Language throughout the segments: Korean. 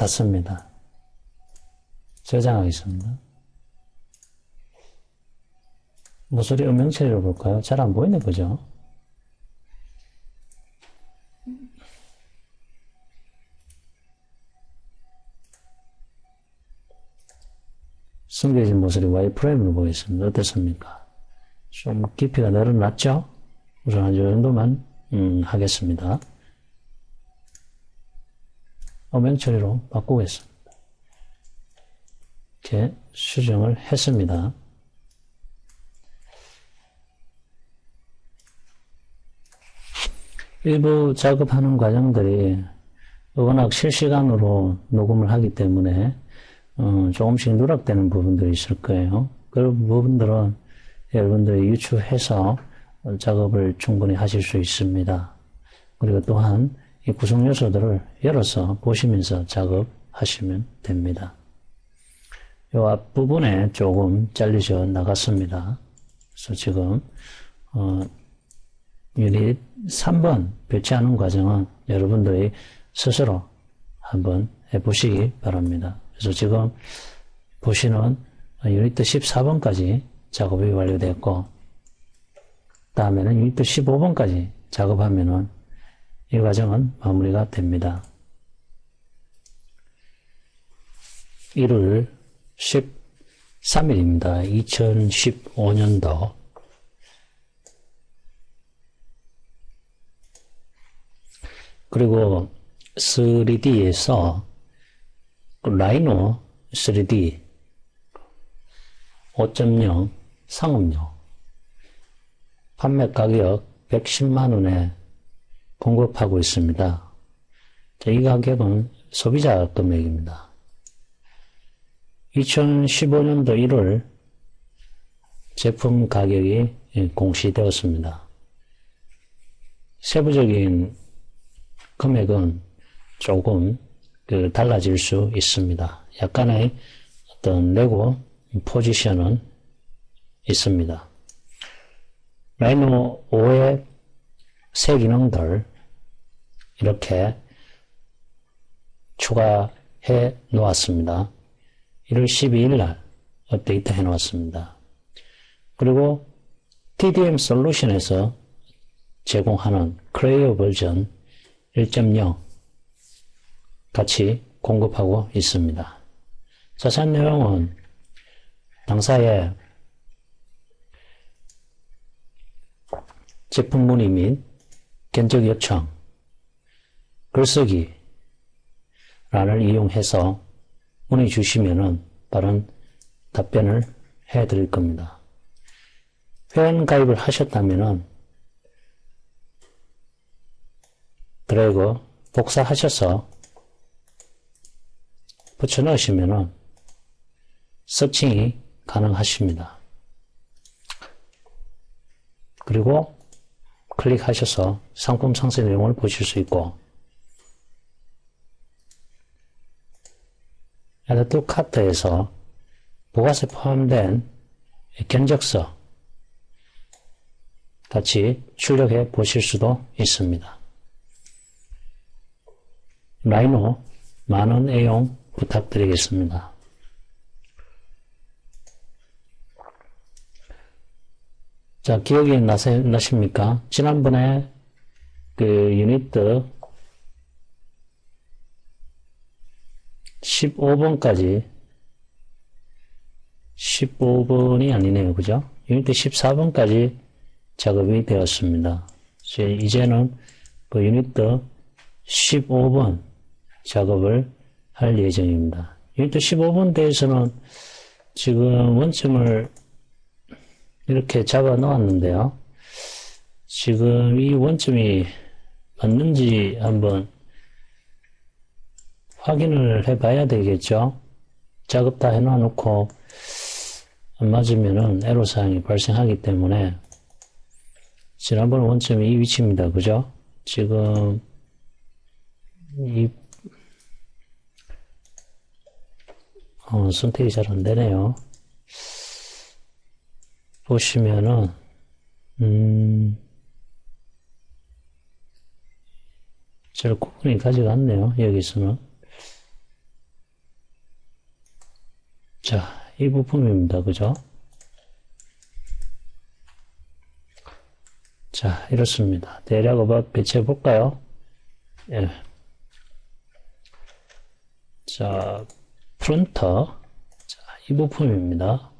닫습니다. 저장하겠습니다. 모서리 음영 처리를 볼까요? 잘 안 보이네, 그죠? 숨겨진 모서리 와이프레임을 보겠습니다. 어떻습니까? 좀 깊이가 늘어났죠? 우선 한 정도만 음, 하겠습니다. 음영 처리로 바꾸겠습니다. 이렇게 수정을 했습니다. 일부 작업하는 과정들이 워낙 실시간으로 녹음을 하기 때문에 어, 조금씩 누락되는 부분들이 있을 거예요. 그런 부분들은 여러분들이 유추해서 작업을 충분히 하실 수 있습니다. 그리고 또한 이 구성 요소들을 열어서 보시면서 작업하시면 됩니다. 이 앞부분에 조금 잘리져 나갔습니다. 그래서 지금 어, 유닛 3번 배치하는 과정은 여러분들이 스스로 한번 해보시기 바랍니다. 그래서 지금 보시는 유닛 14번까지 작업이 완료됐고 다음에는 유닛 15번까지 작업하면은 이 과정은 마무리가 됩니다. 1월 13일입니다. 2015년도 그리고 3D에서 라이노 3D 5.0 상업용 판매 가격 110만 원에 공급하고 있습니다. 이 가격은 소비자 금액입니다. 2015년도 1월 제품 가격이 공시되었습니다. 세부적인 금액은 조금 그 달라질 수 있습니다. 약간의 어떤 레고 포지션은 있습니다. 라이노 5의 새 기능들 이렇게 추가해 놓았습니다. 1월 12일 날 업데이트 해 놓았습니다. 그리고 TDM 솔루션에서 제공하는 크레이어 버전 1.0 같이 공급하고 있습니다. 자세한 내용은 당사의 제품 문의 및 견적 요청, 글쓰기 란을 이용해서 문의 주시면은 빠른 답변을 해 드릴 겁니다. 회원 가입을 하셨다면은 드래그 복사하셔서 붙여 넣으시면은 서칭이 가능하십니다. 그리고 클릭하셔서 상품 상세 내용을 보실 수 있고 에드투 카트에서 부가세 포함된 견적서 같이 출력해 보실 수도 있습니다. 라이노 많은 애용 부탁드리겠습니다. 자, 기억이 나십니까? 지난번에 그 유닛 15번까지 15번이 아니네요. 그죠? 유닛 14번까지 작업이 되었습니다. 이제는 그 유닛 15번 작업을 할 예정입니다. 유닛 15번 대해서는 지금 원점을 이렇게 잡아 놓았는데요. 지금 이 원점이 맞는지 한번 확인을 해 봐야 되겠죠. 작업 다 해놔 놓고 안 맞으면은 애로사항이 발생하기 때문에 지난번 원점이 이 위치입니다. 그죠? 지금 이 어, 선택이 잘 안 되네요. 보시면은, 음, 잘 구분이 가지가 않네요. 여기서는. 자, 이 부품입니다. 그죠? 자, 이렇습니다. 대략 어박 배치해 볼까요? 예. 자, 프론터. 자, 이 부품입니다.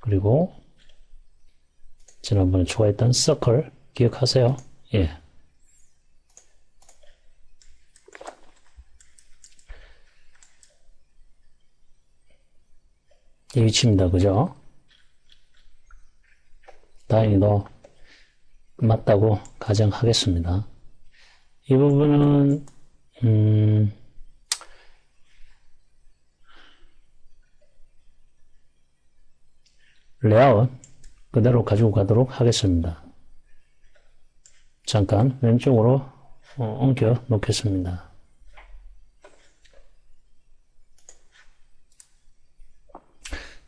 그리고 지난번에 추가했던 서클 기억하세요? 예. 이 위치입니다. 그죠? 다행히도 맞다고 가정하겠습니다. 이 부분은 음, 레이아웃 그대로 가지고 가도록 하겠습니다. 잠깐 왼쪽으로 어, 옮겨 놓겠습니다.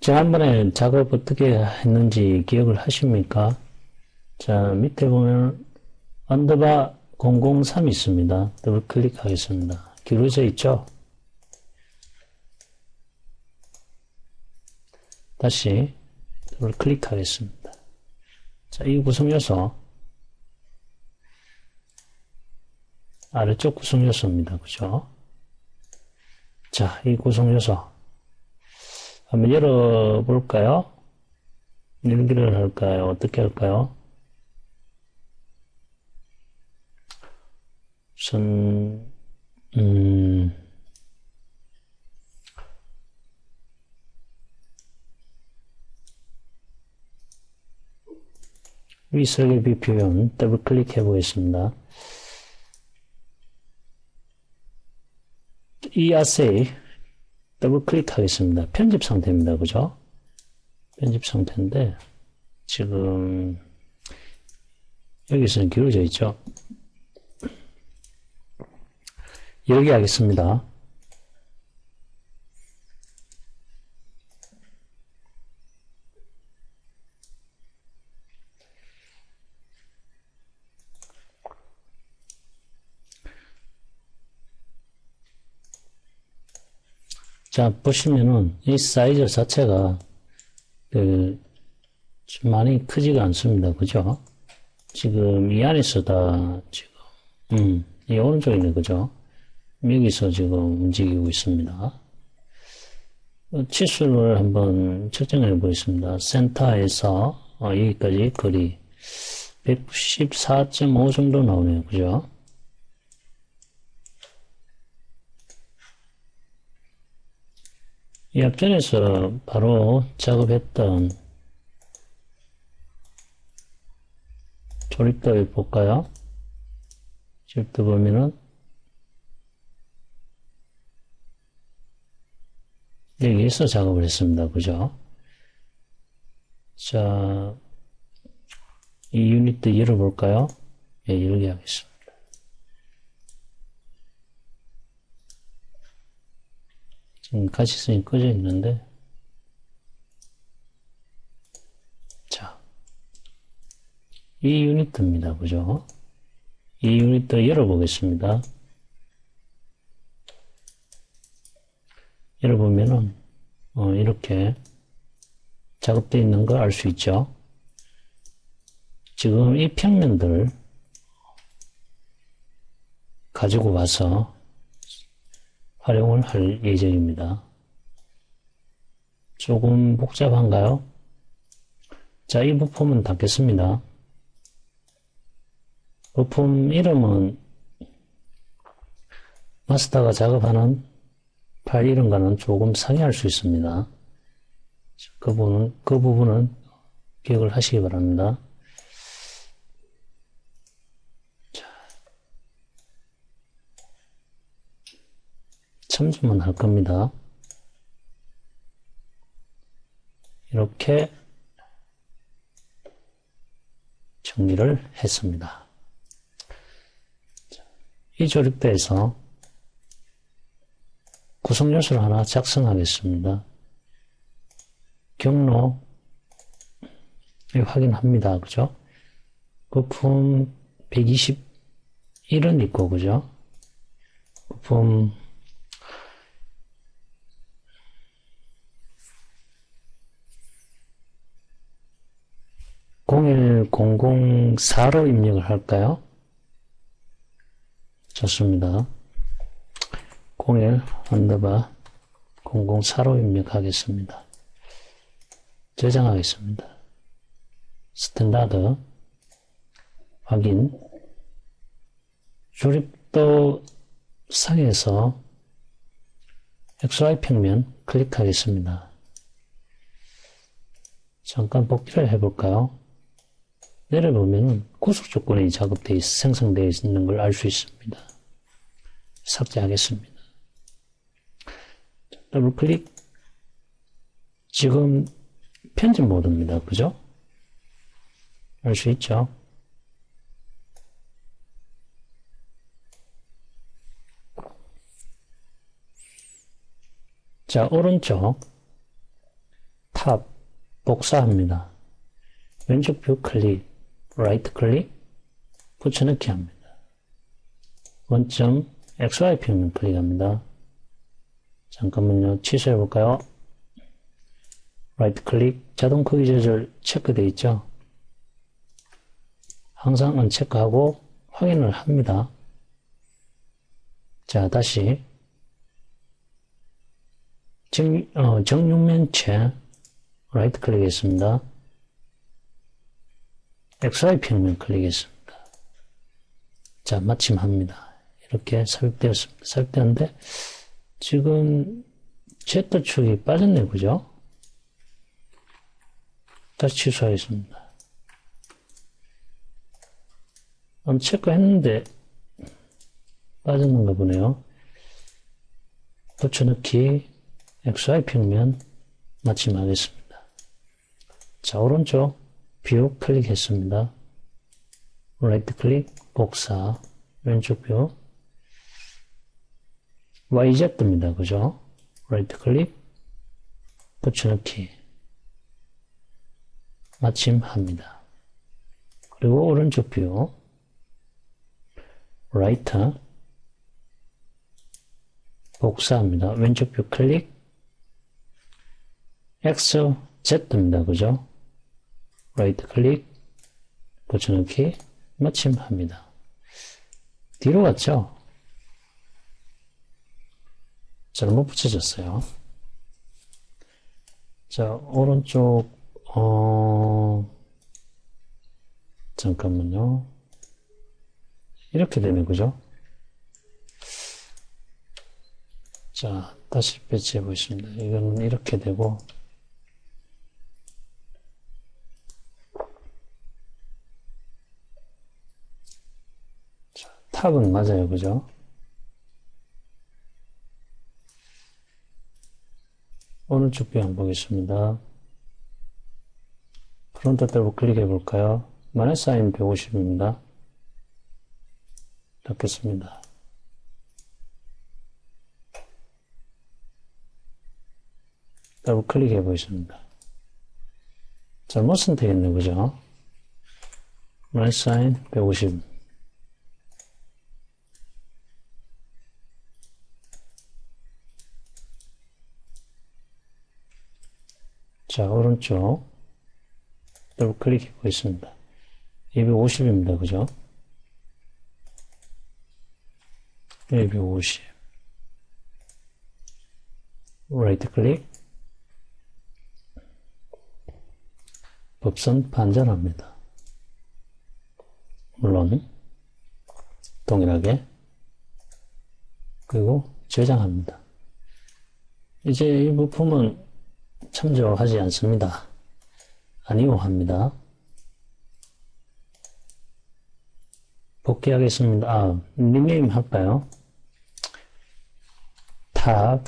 지난번에 작업 어떻게 했는지 기억을 하십니까? 자, 밑에 보면 언더바 003 있습니다. 더블 클릭하겠습니다. 기울어져 있죠? 다시 더블 클릭하겠습니다. 자, 이 구성 요소 아래쪽 구성 요소입니다. 그죠? 자, 이 구성 요소 한번 열어볼까요? 열기를 할까요? 어떻게 할까요? 우선, 음, 위 설계비 표현 더블 클릭해 보겠습니다. 이 아세이 더블 클릭하겠습니다. 편집 상태입니다. 그죠? 편집 상태인데 지금 여기서는 기울어져 있죠. 여기 하겠습니다. 자, 보시면은 이 사이즈 자체가 그, 좀 많이 크지가 않습니다. 그죠? 지금 이 안에서 다 지금, 음, 이 오른쪽에 있는 거죠? 여기서 지금 움직이고 있습니다. 어, 치수를 한번 측정해 보겠습니다. 센터에서 어, 여기까지 거리 114.5 정도 나오네요. 그죠? 이 앞전에서 바로 작업했던 조립도에 볼까요? 조립도 보면은 여기에서 작업을 했습니다. 그죠? 자, 이 유닛도 열어볼까요? 예, 열게 하겠습니다. 지금 가시성이 꺼져 있는데, 자, 이 유닛입니다. 그죠? 이 유닛도 열어보겠습니다. 열어보면은, 어, 이렇게 작업되어 있는 걸 알 수 있죠. 지금 이 평면들 가지고 와서 활용을 할 예정입니다. 조금 복잡한가요? 자, 이 부품은 닫겠습니다. 부품 이름은 마스터가 작업하는 파일 이름과는 조금 상이할 수 있습니다. 그 부분은, 그 부분은 기억을 하시기 바랍니다. 참조만 할 겁니다. 이렇게 정리를 했습니다. 이 조립대에서 구성 요소를 하나 작성하겠습니다. 경로 확인합니다. 그죠? 부품 120 1은 있고, 그죠? 부품, (01004로) 입력을 할까요? 좋습니다. 01 언더바 004로 입력하겠습니다. 저장하겠습니다. 스탠다드 확인 조립도 상에서 XY 평면 클릭하겠습니다. 잠깐 복귀를 해볼까요? 내려보면 구속 조건이 작업되어 생성되어 있는 걸 알 수 있습니다. 삭제하겠습니다. 더블 클릭. 지금 편집 모드입니다. 그죠? 알 수 있죠? 자, 오른쪽 탑 복사합니다. 왼쪽 뷰 클릭, 라이트 클릭, 붙여넣기 합니다. 원점 XY 평면 클릭합니다. 잠깐만요. 취소해 볼까요? 라이트 클릭, 자동 크기 조절 체크되어 있죠? 항상 언체크하고 확인을 합니다. 자, 다시 정, 어, 정육면체 라이트 클릭했습니다. 평면 클릭했습니다. 자, 마침 합니다. 이렇게 삽입되었습니다. 삽입되었는데, 지금 Z축이 빠졌네, 그죠? 다시 취소하겠습니다. 음, 체크했는데 빠졌는가 보네요. 붙여넣기 XY 평면 마침하겠습니다. 자, 오른쪽 뷰 클릭했습니다. 라이트 클릭 복사 왼쪽 뷰 YZ입니다. 그죠? 라이트 클릭 붙여넣기 마침합니다. 그리고 오른쪽 뷰 라이트 복사합니다. 왼쪽 뷰 클릭 X, Z입니다. 그죠? 라이트 클릭, 붙여넣기, 마침합니다. 뒤로 갔죠? 잘못 붙여졌어요. 자, 오른쪽, 어, 잠깐만요. 이렇게 되네, 그죠? 자, 다시 배치해 보겠습니다. 이거는 이렇게 되고, 탑은 맞아요. 그죠? 오른쪽 뷰 한번 보겠습니다. 프론트 더블 클릭해 볼까요? 마이너스 사인 150입니다. 닫겠습니다. 더블 클릭해 보겠습니다. 잘못 선택했네, 그죠? 마이너스 사인 150. 자, 오른쪽 더블 클릭해 보겠습니다. 250입니다. 그죠? 250 라이트 클릭 법선 반전합니다. 물론 동일하게 그리고 저장합니다. 이제 이 부품은 참조하지 않습니다. 아니요 합니다. 복귀하겠습니다. 아, 리네임 할까요? 탑